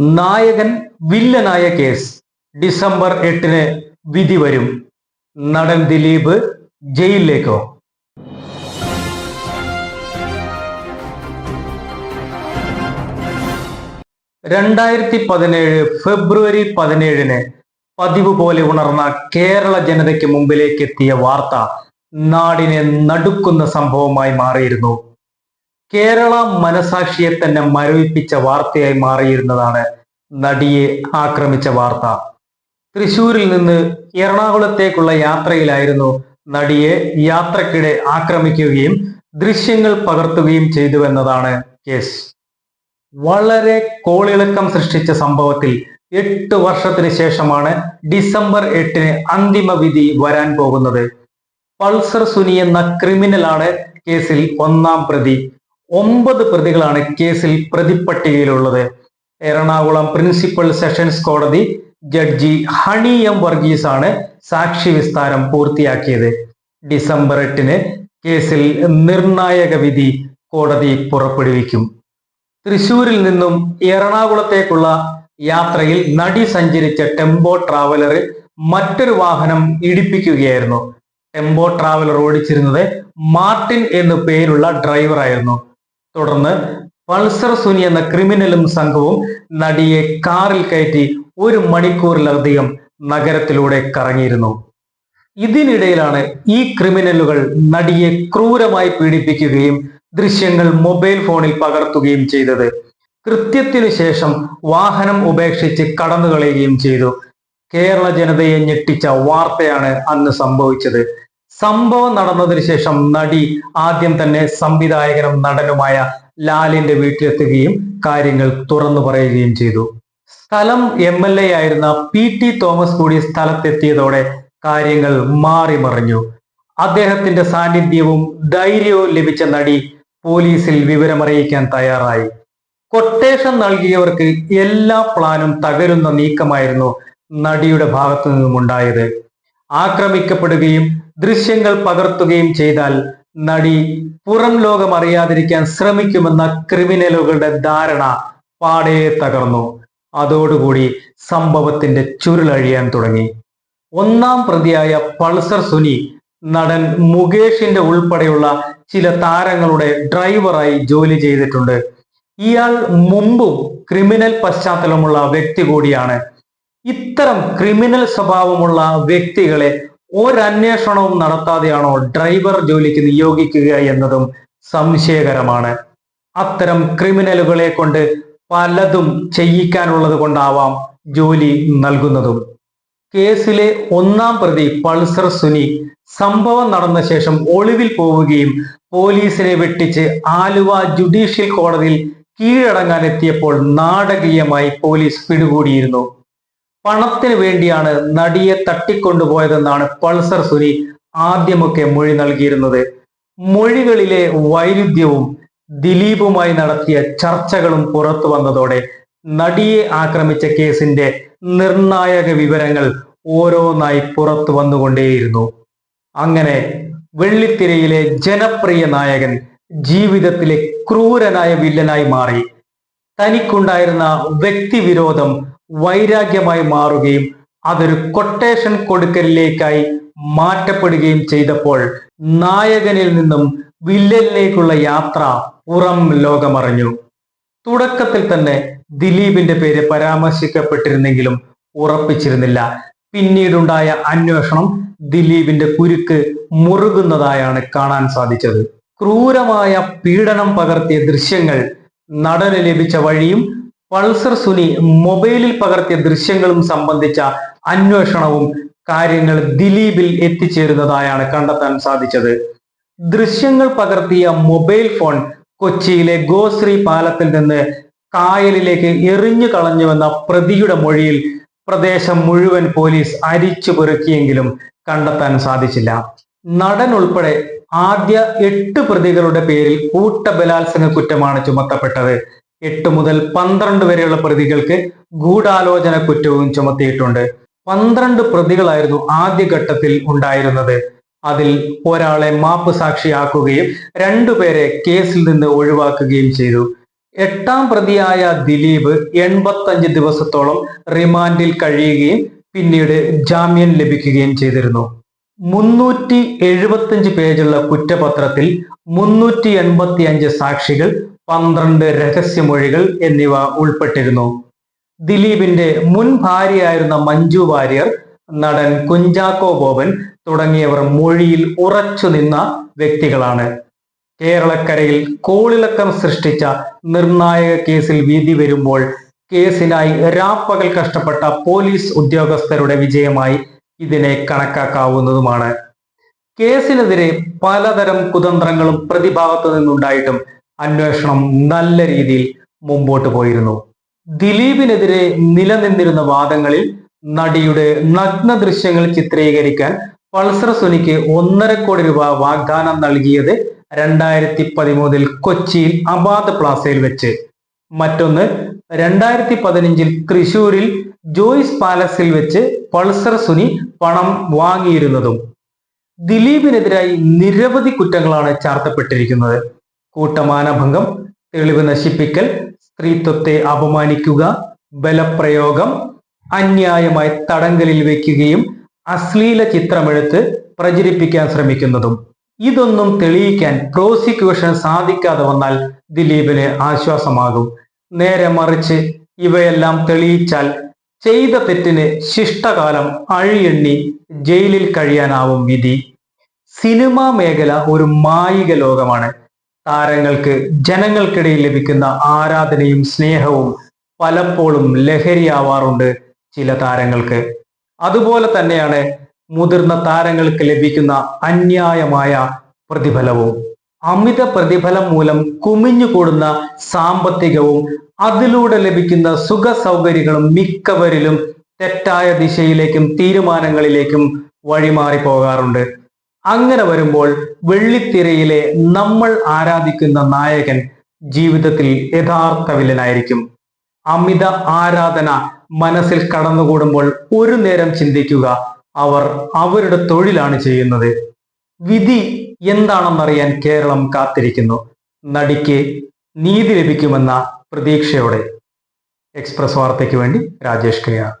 നായകൻ വില്ലനായ case. December എട്ടിന് വിധി വരും. നടൻ ദിലീപ് ജയിലിലേക്കോ? രണ്ടായിരത്തി പതിനേഴ് ഫെബ്രുവരി പതിനേഴിന് പതിവ് പോലെ ഉണർന്ന കേരള ജനതയ്ക്ക് മുമ്പിലേക്ക് എത്തിയ വാർത്ത നാടിനെ നടുക്കുന്ന സംഭവമായി മാറിയിരുന്നു. കേരള മനസാക്ഷിയെ തന്നെ മരവിപ്പിച്ച വാർത്തയായി മാറിയിരുന്നതാണ് നടിയെ ആക്രമിച്ച വാർത്ത. തൃശൂരിൽ നിന്ന് എറണാകുളത്തേക്കുള്ള യാത്രയിലായിരുന്നു നടിയെ യാത്രക്കിടെ ആക്രമിക്കുകയും ദൃശ്യങ്ങൾ പകർത്തുകയും ചെയ്തുവെന്നതാണ് കേസ്. വളരെ കോളിളക്കം സൃഷ്ടിച്ച സംഭവത്തിൽ എട്ട് വർഷത്തിന് ശേഷമാണ് ഡിസംബർ എട്ടിന് അന്തിമ വിധി വരാൻ പോകുന്നത്. പൾസർ സുനി എന്ന ക്രിമിനലാണ് കേസിൽ ഒന്നാം പ്രതി. ഒമ്പത് പ്രതികളാണ് കേസിൽ പ്രതിപ്പട്ടികയിലുള്ളത്. എറണാകുളം പ്രിൻസിപ്പൽ സെഷൻസ് കോടതി ജഡ്ജി ഹണി എം വർഗീസ് ആണ് സാക്ഷി വിസ്താരം പൂർത്തിയാക്കിയത്. ഡിസംബർ എട്ടിന് കേസിൽ നിർണായക വിധി കോടതി പുറപ്പെടുവിക്കും. തൃശൂരിൽ നിന്നും എറണാകുളത്തേക്കുള്ള യാത്രയിൽ നടി സഞ്ചരിച്ച ടെമ്പോ ട്രാവലറിൽ മറ്റൊരു വാഹനം ഇടിപ്പിക്കുകയായിരുന്നു. ടെമ്പോ ട്രാവലർ ഓടിച്ചിരുന്നത് മാർട്ടിൻ എന്നു പേരുള്ള ഡ്രൈവറായിരുന്നു. തുടർന്ന് പൾസർ സുനി എന്ന ക്രിമിനലും സംഘവും നടിയെ കാറിൽ കയറ്റി ഒരു മണിക്കൂറിലധികം നഗരത്തിലൂടെ കറങ്ങിയിരുന്നു. ഇതിനിടയിലാണ് ഈ ക്രിമിനലുകൾ നടിയെ ക്രൂരമായി പീഡിപ്പിക്കുകയും ദൃശ്യങ്ങൾ മൊബൈൽ ഫോണിൽ പകർത്തുകയും ചെയ്തത്. കൃത്യത്തിനു ശേഷം വാഹനം ഉപേക്ഷിച്ച് കടന്നുകളയുകയും ചെയ്തു. കേരള ജനതയെ ഞെട്ടിച്ച വാർത്തയാണ് അന്ന് സംഭവിച്ചത്. സംഭവം നടന്നതിന് ശേഷം നടി ആദ്യം തന്നെ സംവിധായകനും നടനുമായ ലാലിന്റെ വീട്ടിലെത്തുകയും കാര്യങ്ങൾ തുറന്നു പറയുകയും ചെയ്തു. സ്ഥലം എം എൽ എ ആയിരുന്ന പി ടി തോമസ് കൂടി സ്ഥലത്തെത്തിയതോടെ കാര്യങ്ങൾ മാറിമറിഞ്ഞു അദ്ദേഹത്തിന്റെ സാന്നിധ്യവും ധൈര്യവും ലഭിച്ച നടി പോലീസിൽ വിവരമറിയിക്കാൻ തയ്യാറായി. കൊട്ടേഷൻ നൽകിയവർക്ക് എല്ലാ പ്ലാനും തകരുന്ന നീക്കമായിരുന്നു നടിയുടെ ഭാഗത്തു നിന്നുമുണ്ടായത്. ആക്രമിക്കപ്പെടുകയും ദൃശ്യങ്ങൾ പകർത്തുകയും ചെയ്താൽ നടി പുറം ലോകം അറിയാതിരിക്കാൻ ശ്രമിക്കുമെന്ന ക്രിമിനലുകളുടെ ധാരണ പാടെ തകർന്നു. അതോടുകൂടി സംഭവത്തിന്റെ ചുരുളഴിയാൻ തുടങ്ങി. ഒന്നാം പ്രതിയായ പൾസർ സുനി നടൻ മുകേഷിന്റെ ഉൾപ്പെടെയുള്ള ചില താരങ്ങളുടെ ഡ്രൈവറായി ജോലി ചെയ്തിട്ടുണ്ട്. ഇയാൾ മുമ്പും ക്രിമിനൽ പശ്ചാത്തലമുള്ള വ്യക്തി കൂടിയാണ്. ഇത്തരം ക്രിമിനൽ സ്വഭാവമുള്ള വ്യക്തികളെ ഒരന്വേഷണവും നടത്താതെയാണോ ഡ്രൈവർ ജോലിക്ക് നിയോഗിക്കുക എന്നതും സംശയകരമാണ്. അത്തരം ക്രിമിനലുകളെ കൊണ്ട് പലതും ചെയ്യിക്കാനുള്ളത് കൊണ്ടാവാം ജോലി നൽകുന്നതും. കേസിലെ ഒന്നാം പ്രതി പൾസർ സുനി സംഭവം നടന്ന ശേഷം ഒളിവിൽ പോവുകയും പോലീസിനെ വെട്ടിച്ച് ആലുവ ജുഡീഷ്യൽ കോടതിയിൽ കീഴടങ്ങാൻ എത്തിയപ്പോൾ നാടകീയമായി പോലീസ് പിടികൂടിയിരുന്നു. പണത്തിന് വേണ്ടിയാണ് നടിയെ തട്ടിക്കൊണ്ടുപോയതെന്നാണ് പൾസർ സുനി ആദ്യമൊക്കെ മൊഴി നൽകിയിരുന്നത്. മൊഴികളിലെ വൈരുദ്ധ്യവും ദിലീപുമായി നടത്തിയ ചർച്ചകളും പുറത്തു വന്നതോടെ നടിയെ ആക്രമിച്ച കേസിന്റെ നിർണായക വിവരങ്ങൾ ഓരോന്നായി പുറത്തു വന്നുകൊണ്ടേയിരുന്നു. അങ്ങനെ വെള്ളിത്തിരയിലെ ജനപ്രിയ നായകൻ ജീവിതത്തിലെ ക്രൂരനായ വില്ലനായി മാറി. തനിക്കുണ്ടായിരുന്ന വ്യക്തിവിരോധം വൈരാഗ്യമായി മാറുകയും അതൊരു കൊട്ടേഷൻ കൊടുക്കലിലേക്കായി മാറ്റപ്പെടുകയും ചെയ്തപ്പോൾ നായകനിൽ നിന്നും വില്ലനിലേക്കുള്ള യാത്ര പുറം ലോകമറിഞ്ഞു. തുടക്കത്തിൽ തന്നെ ദിലീപിന്റെ പേര് പരാമർശിക്കപ്പെട്ടിരുന്നെങ്കിലും ഉറപ്പിച്ചിരുന്നില്ല. പിന്നീടുണ്ടായ അന്വേഷണം ദിലീപിന്റെ കുരുക്ക് മുറുകുന്നതായാണ് കാണാൻ സാധിച്ചത്. ക്രൂരമായ പീഡനം പകർത്തിയ ദൃശ്യങ്ങൾ നടന് ലഭിച്ച വഴിയും പൾസർ സുനി മൊബൈലിൽ പകർത്തിയ ദൃശ്യങ്ങളും സംബന്ധിച്ച അന്വേഷണവും കാര്യങ്ങൾ ദിലീപിൽ എത്തിച്ചേരുന്നതായാണ് കണ്ടെത്താൻ സാധിച്ചത്. ദൃശ്യങ്ങൾ പകർത്തിയ മൊബൈൽ ഫോൺ കൊച്ചിയിലെ ഗോശ്രീ പാലത്തിൽ നിന്ന് കായലിലേക്ക് എറിഞ്ഞു കളഞ്ഞുവെന്ന പ്രതിയുടെ മൊഴിയിൽ പ്രദേശം മുഴുവൻ പോലീസ് അരിച്ചു പെറുക്കിയെങ്കിലും കണ്ടെത്താൻ സാധിച്ചില്ല. നടൻ ഉൾപ്പെടെ ആദ്യ എട്ട് പ്രതികളുടെ പേരിൽ കൂട്ടബലാത്സംഗ കുറ്റമാണ് ചുമത്തപ്പെട്ടത്. എട്ട് മുതൽ പന്ത്രണ്ട് വരെയുള്ള പ്രതികൾക്ക് ഗൂഢാലോചന കുറ്റവും ചുമത്തിയിട്ടുണ്ട്. പന്ത്രണ്ട് പ്രതികളായിരുന്നു ആദ്യഘട്ടത്തിൽ ഉണ്ടായിരുന്നത്. അതിൽ ഒരാളെ മാപ്പ് സാക്ഷിയാക്കുകയും രണ്ടുപേരെ കേസിൽ നിന്ന് ഒഴിവാക്കുകയും ചെയ്തു. എട്ടാം പ്രതിയായ ദിലീപ് എൺപത്തഞ്ച് ദിവസത്തോളം റിമാൻഡിൽ കഴിയുകയും പിന്നീട് ജാമ്യം ലഭിക്കുകയും ചെയ്തിരുന്നു. മുന്നൂറ്റി എഴുപത്തഞ്ച് പേജുള്ള കുറ്റപത്രത്തിൽ മുന്നൂറ്റി എൺപത്തി അഞ്ച് സാക്ഷികൾ പന്ത്രണ്ട് രഹസ്യമൊഴികൾ എന്നിവ ഉൾപ്പെട്ടിരുന്നു. ദിലീപിന്റെ മുൻ ഭാര്യയായിരുന്ന മഞ്ജു വാര്യർ നടൻ കുഞ്ചാക്കോ ബോബൻ തുടങ്ങിയവർ മൊഴിയിൽ ഉറച്ചു നിന്ന വ്യക്തികളാണ്. കേരളക്കരയിൽ കോളിളക്കം സൃഷ്ടിച്ച നിർണായക കേസിൽ വിധി വരുമ്പോൾ കേസിനായി രാപ്പകൽ കഷ്ടപ്പെട്ട പോലീസ് ഉദ്യോഗസ്ഥരുടെ വിജയമായി ഇതിനെ കണക്കാക്കാവുന്നതുമാണ്. കേസിനെതിരെ പലതരം കുതന്ത്രങ്ങളും പ്രതിഭാഗത്തു നിന്നുണ്ടായിട്ടും അന്വേഷണം നല്ല രീതിയിൽ മുമ്പോട്ട് പോയിരുന്നു. ദിലീപിനെതിരെ നിലനിന്നിരുന്ന വാദങ്ങളിൽ നടിയുടെ നഗ്ന ദൃശ്യങ്ങൾ ചിത്രീകരിക്കാൻ പൾസർ സുനിക്ക് ഒന്നര കോടി രൂപ വാഗ്ദാനം നൽകിയത് രണ്ടായിരത്തി പതിമൂന്നിൽ കൊച്ചിയിൽ അബാദ് പ്ലാസയിൽ വെച്ച്. മറ്റൊന്ന് രണ്ടായിരത്തി പതിനഞ്ചിൽ തൃശൂരിൽ ജോയിസ് പാലസിൽ വെച്ച് പൾസർ സുനി പണം വാങ്ങിയിരുന്നതും. ദിലീപിനെതിരായി നിരവധി കുറ്റങ്ങളാണ് ചാർത്തപ്പെട്ടിരിക്കുന്നത്. കൂട്ടമാനഭംഗം തെളിവ് നശിപ്പിക്കൽ സ്ത്രീത്വത്തെ അപമാനിക്കുക ബലപ്രയോഗം അന്യായമായി തടങ്കലിൽ വയ്ക്കുകയും അശ്ലീല ചിത്രമെടുത്ത് പ്രചരിപ്പിക്കാൻ ശ്രമിക്കുന്നതും. ഇതൊന്നും തെളിയിക്കാൻ പ്രോസിക്യൂഷൻ സാധിക്കാതെ വന്നാൽ ദിലീപിന് ആശ്വാസമാകും. നേരെ മറിച്ച് ഇവയെല്ലാം തെളിയിച്ചാൽ ചെയ്ത തെറ്റിന് ശിഷ്ടകാലം അഴിയെണ്ണി ജയിലിൽ കഴിയാനാവും വിധി. സിനിമാ മേഖല ഒരു മായിക ലോകമാണ്. താരങ്ങൾക്ക് ജനങ്ങൾക്കിടയിൽ ലഭിക്കുന്ന ആരാധനയും സ്നേഹവും പലപ്പോഴും ലഹരിയാവാറുണ്ട് ചില താരങ്ങൾക്ക്. അതുപോലെ തന്നെയാണ് മുതിർന്ന താരങ്ങൾക്ക് ലഭിക്കുന്ന അന്യായമായ പ്രതിഫലവും. അമിത പ്രതിഫലം മൂലം കുമിഞ്ഞുകൂടുന്ന സാമ്പത്തികവും അതിലൂടെ ലഭിക്കുന്ന സുഖ സൗകര്യങ്ങളും മിക്കവരിലും തെറ്റായ ദിശയിലേക്കും തീരുമാനങ്ങളിലേക്കും വഴിമാറി പോകാറുണ്ട് അങ്ങനെ വരുമ്പോൾ വെള്ളിത്തിരയിലെ നമ്മൾ ആരാധിക്കുന്ന നായകൻ ജീവിതത്തിൽ യഥാർത്ഥ വില്ലനായിരിക്കും. അമിത ആരാധന മനസ്സിൽ കടന്നുകൂടുമ്പോൾ ഒരു നേരം ചിന്തിക്കുക അവർ അവരുടെ തൊഴിലാണ് ചെയ്യുന്നത്. വിധി എന്താണെന്നറിയാൻ കേരളം കാത്തിരിക്കുന്നു. നടിക്ക് നീതി ലഭിക്കുമെന്ന പ്രതീക്ഷയോടെ. എക്സ്പ്രസ് വാർത്തയ്ക്ക് വേണ്ടി രാജേഷ് കയ്യാർ